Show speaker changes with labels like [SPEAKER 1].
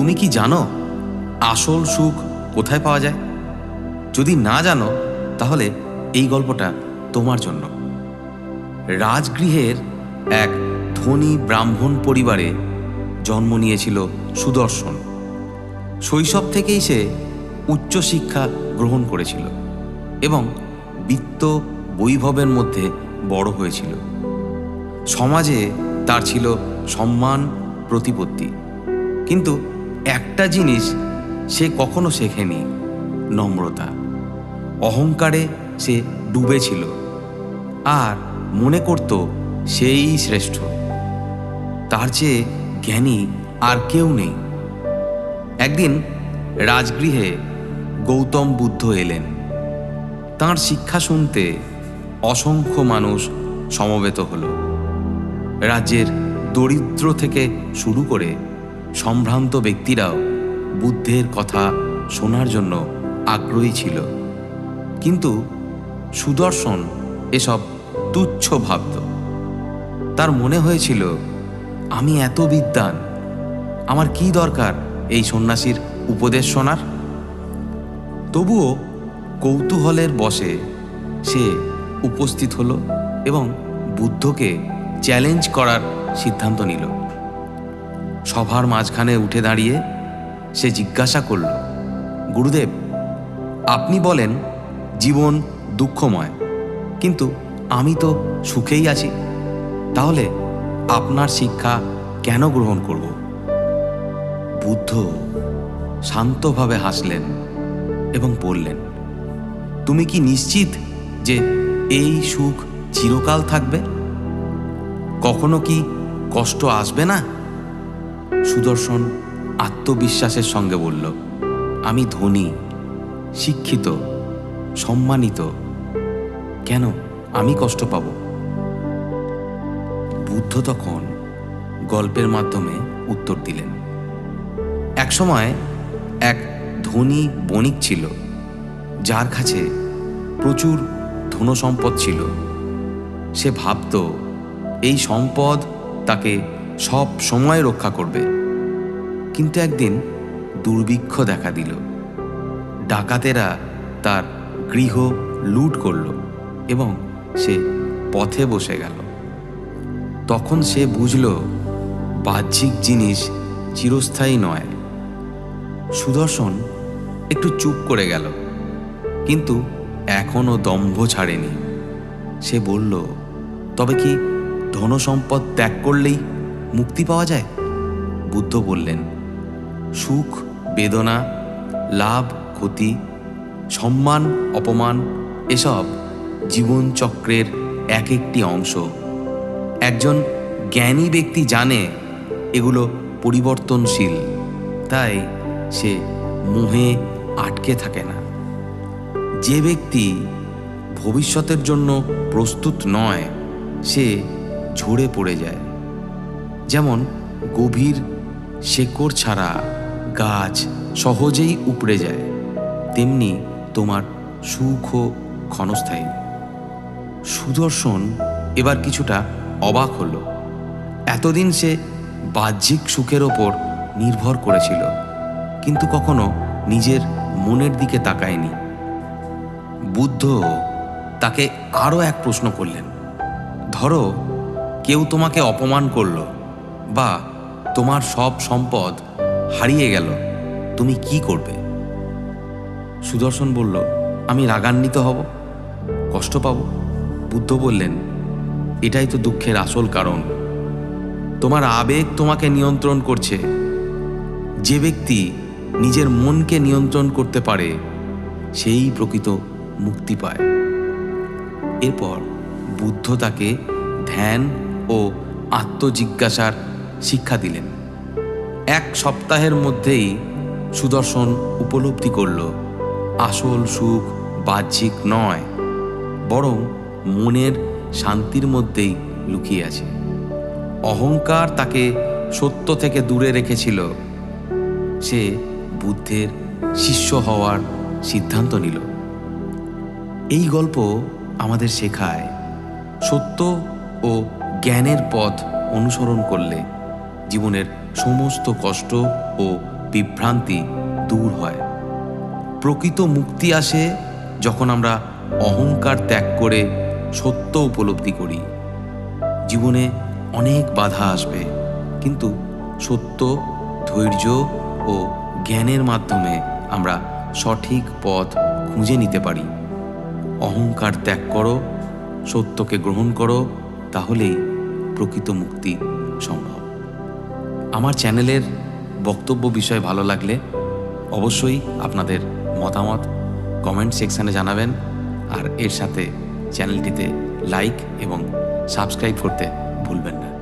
[SPEAKER 1] তুমি কি জানো আসল সুখ কোথায় পাওয়া যায়? যদি না জানো, তাহলে এই গল্পটা তোমার জন্য। রাজগৃহের এক ধনী ব্রাহ্মণ পরিবারে জন্ম নিয়েছিল সুদর্শন। শৈশব থেকেই সে উচ্চশিক্ষা গ্রহণ করেছিল এবং বিত্ত বৈভবের মধ্যে বড় হয়েছিল। সমাজে তার ছিল সম্মান প্রতিপত্তি। কিন্তু একটা জিনিস সে কখনো শেখেনি, নম্রতা। অহংকারে সে ডুবেছিল আর মনে করত সেই শ্রেষ্ঠ। তার চেয়ে জ্ঞানী আর কেউ নেই। একদিন রাজগৃহে গৌতম বুদ্ধ এলেন। তাঁর শিক্ষা শুনতে অসংখ্য মানুষ সমবেত হল। রাজ্যের দরিদ্র থেকে শুরু করে সম্ভ্রান্ত ব্যক্তিরাও বুদ্ধের কথা শোনার জন্য আগ্রহী ছিল। কিন্তু সুদর্শন এসব তুচ্ছ ভাবত। তার মনে হয়েছিল, আমি এত বিদ্বান, আমার কি দরকার এই সন্ন্যাসীর উপদেশ শোনার? তবুও কৌতূহলের বসে সে উপস্থিত হলো এবং বুদ্ধকে চ্যালেঞ্জ করার সিদ্ধান্ত নিল। সভার মাঝখানে উঠে দাঁড়িয়ে সে জিজ্ঞাসা করল, গুরুদেব, আপনি বলেন জীবন দুঃখময়, কিন্তু আমি তো সুখেই আছি। তাহলে আপনার শিক্ষা কেন গ্রহণ করব? বুদ্ধ শান্তভাবে হাসলেন এবং বললেন, তুমি কি নিশ্চিত যে এই সুখ চিরকাল থাকবে? কখনো কি কষ্ট আসবে না? সুদর্শন আত্মবিশ্বাসের সঙ্গে বলল, আমি ধনী, শিক্ষিত, সম্মানিত। কেন? আমি কষ্ট পাব। বুদ্ধ তখন গল্পের মাধ্যমে উত্তর দিলেন একসময় এক ধনী বণিক ছিল, যার কাছে প্রচুর ধনসম্পদ ছিল। সে ভাবত, এই সম্পদ তাকে সব সময় রক্ষা করবে। কিন্তু একদিন দুর্ভিক্ষ দেখা দিল। ডাকাতেরা তার গৃহ লুট করল এবং সে পথে বসে গেল। তখন সে বুঝল, বাহ্যিক জিনিস চিরস্থায়ী নয়। সুদর্শন একটু চুপ করে গেল, কিন্তু এখনও দম্ভ ছাড়েনি। সে বলল, তবে কি ধনসম্পদ ত্যাগ করলেই মুক্তি পাওয়া যায়? বুদ্ধ বললেন, সুখ, বেদনা, লাভ, ক্ষতি, সম্মান, অপমান, এসব জীবনচক্রের এক একটি অংশ। একজন জ্ঞানী ব্যক্তি জানে এগুলো পরিবর্তনশীল, তাই সে মোহে আটকে থাকে না। যে ব্যক্তি ভবিষ্যতের জন্য প্রস্তুত নয়, সে ঝরে পড়ে যায়। যেমন গভীর শেকড় ছাড়া গাছ সহজেই উপড়ে যায়, তেমনি তোমার সুখও ক্ষণস্থায়ী। সুদর্শন এবার কিছুটা অবাক হল। এতদিন সে বাহ্যিক সুখের ওপর নির্ভর করেছিল, কিন্তু কখনো নিজের মনের দিকে তাকায়নি। বুদ্ধ তাকে আরও এক প্রশ্ন করলেন, ধরো কেউ তোমাকে অপমান করল বা তোমার সব সম্পদ হারিয়ে গেল, তুমি কি করবে? সুদর্শন বলল, আমি রাগান্বিত হব, কষ্ট পাব। বুদ্ধ বললেন, এটাই তো দুঃখের আসল কারণ। তোমার আবেগ তোমাকে নিয়ন্ত্রণ করছে। যে ব্যক্তি নিজের মনকে নিয়ন্ত্রণ করতে পারে, সেই প্রকৃত মুক্তি পায়। এরপর বুদ্ধ তাকে ধ্যান ও আত্মজিজ্ঞাসার শিক্ষা দিলেন। এক সপ্তাহের মধ্যেই সুদর্শন উপলব্ধি করল। আসল সুখ বাহ্যিক নয়, বরং মনের শান্তির মধ্যেই লুকিয়ে আছে। অহংকার তাকে সত্য থেকে দূরে রেখেছিল। সে বুদ্ধের শিষ্য হওয়ার সিদ্ধান্ত নিল। এই গল্প আমাদের শেখায়, সত্য ও জ্ঞানের পথ অনুসরণ করলে জীবনের সমস্ত কষ্ট ও বিভ্রান্তি দূর হয়। প্রকৃত মুক্তি আসে যখন আমরা অহংকার ত্যাগ করে সত্য উপলব্ধি করি। জীবনে অনেক বাধা আসবে, কিন্তু সত্য, ধৈর্য ও জ্ঞানের মাধ্যমে আমরা সঠিক পথ খুঁজে নিতে পারি। অহংকার ত্যাগ করো, সত্যকে গ্রহণ করো, তাহলেই প্রকৃত মুক্তি সম্ভব। আমার চ্যানেলের বক্তব্য বিষয় ভালো লাগলে অবশ্যই আপনাদের মতামত কমেন্ট সেকশানে জানাবেন। আর এর সাথে চ্যানেলটিতে লাইক এবং সাবস্ক্রাইব করতে ভুলবেন না।